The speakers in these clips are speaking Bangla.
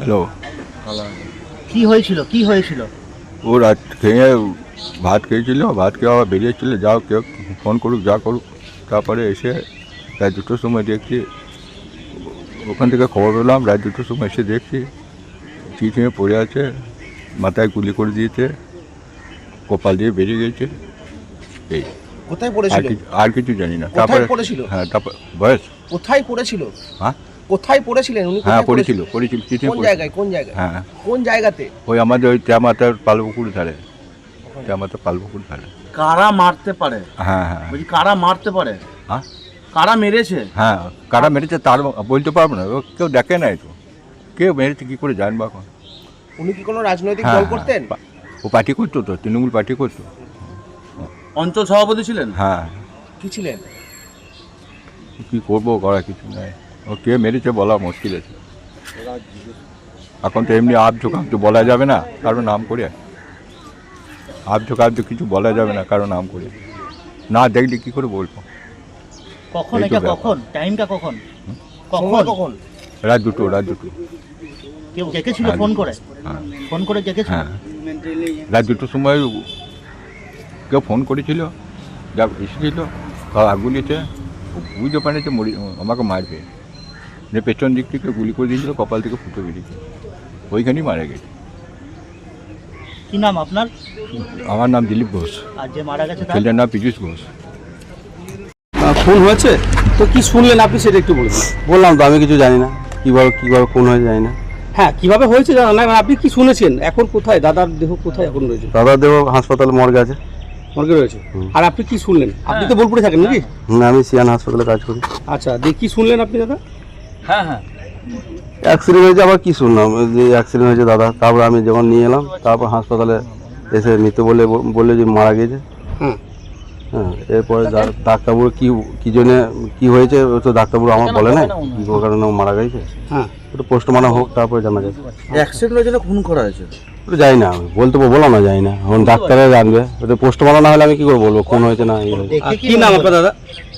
হ্যালো। কি হয়েছিল? কি হয়েছিল? ও রাত খেয়ে ভাত খেয়েছিল ভাত খেয়ে আবার বেরিয়েছিল যাও কেউ ফোন করুক যা করুক। তারপরে এসে রাত দুটোর সময় দেখছি ওখান থেকে খবর পেলাম রাত দুটোর সময় এসে দেখছি চিঠিয়ে পড়ে আছে মাথায় গুলি করে দিয়েছে কপাল দিয়ে বেরিয়ে গেছে এই। কোথায় আর পড়েছিল আর কিছু জানি না। তারপরে হ্যাঁ তারপর বয়স? কোথায় পড়েছিল? হ্যাঁ? কোথায় পড়েছিলেন? উনি হ্যাঁ কোথায় পড়েছিল পড়েছিল কোন জায়গায় কোন জায়গায়? হ্যাঁ। কোন জায়গাতে? ওই আমাদের ওই ত্যামাতার পালপুকুর ধারে। ত্যামাতার পালপুকুর ধারে। কারা মারতে পারে? হ্যাঁ হ্যাঁ। বলছি কারা মারতে পারে? হ্যাঁ? কারা মেরেছে? হ্যাঁ কারা মেরেছে তার বলতে পারব না। ও কেউ দেখে নাই তো। কেউ মেরেছে কী করে জানব এখন? উনি কি কোনো রাজনৈতিক হ্যাঁ দল হ্যাঁ, করতেন? ও পার্টি করতো তো তৃণমূল পার্টি করতো। অঞ্চল সভাপতি ছিলেন? হ্যাঁ। কি ছিলেন? কি করব করা কিছু নাই। ও কে মেরেছে বলা মুশকিল আছে। এখন তো এমনি আপ ঝোঁকাপ তো বলা যাবে না কারও নাম করে আপ ঝোঁকাপ তো কিছু বলা যাবে না কারও নাম করে না দেখলে কী করে বলব? কখন তো এটা কখন? টাইমটা কখন? কখন? কখন? রাত দুটো রাত দুটো। কেউ ডেকেছিল হ্যাঁ, ফোন করে? হ্যাঁ। ফোন করে ডেকেছিল? হ্যাঁ। রাত দুটোর সময় কেউ ফোন করেছিল যা এসেছিল তাও আগুলিতে বুঝতে পারেছে মরি আমাকে মারবে। যে পেছন দিক থেকে গুলি করে দিয়েছিল কপাল থেকে ফুটে বেরিয়েছে ওইখানেই মারা গেছে। কি নাম আপনার? আমার নাম দিলীপ ঘোষ। আর যে মারা গেছে ছেলের নাম পীযুষ ঘোষ। ফোন হয়েছে? তো কি শুনলেন আপনি সেটা একটু বলুন। বললাম তো আমি কিছু জানি না। কীভাবে কীভাবে কোন হয়ে জানি না। হ্যাঁ কীভাবে হয়েছে জানা না আপনি কি শুনেছেন? এখন কোথায়? দাদার দেহ কোথায় এখন রয়েছে? দাদা দেব হাসপাতালে মর্গে আছে। মর্গে রয়েছে? আর আপনি কি শুনলেন? আপনি তো বোলপুরে থাকেন নাকি? হুম, আমি সিয়ান হাসপাতালে কাজ করি। আচ্ছা দিয়ে কি শুনলেন আপনি দাদা? হ্যাঁ হ্যাঁ। অ্যাক্সিডেন্ট হয়েছে আবার কি শুনলাম? যে অ্যাক্সিডেন্ট হয়েছে দাদা তারপর আমি যখন নিয়ে এলাম তারপর হাসপাতালে এসে মৃত বলে বললে যে মারা গেছে। হ্যাঁ এরপরে ডাক্তারবাবু কি কি জন্য কি হয়েছে ও তো ডাক্তারবাবু আমার বলে না কি কারণে ও মারা গেছে? হ্যাঁ। ওটা পোস্টমর্টম হোক তারপরে জানা যাবে। অ্যাক্সিডেন্টের জন্য খুন করা হয়েছে ওটা যাই না আমি বলতে বললাম না যাই না। এখন ডাক্তারে জানবে। ওটা পোস্টমর্টম না হলে আমি কি করে বলব কোন হয়েছে না কি নাম আপনার দাদা?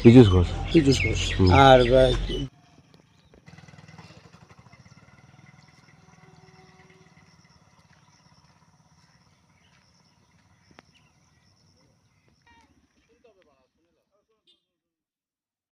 পীযুষ ঘোষ। পীযুষ ঘোষ। আর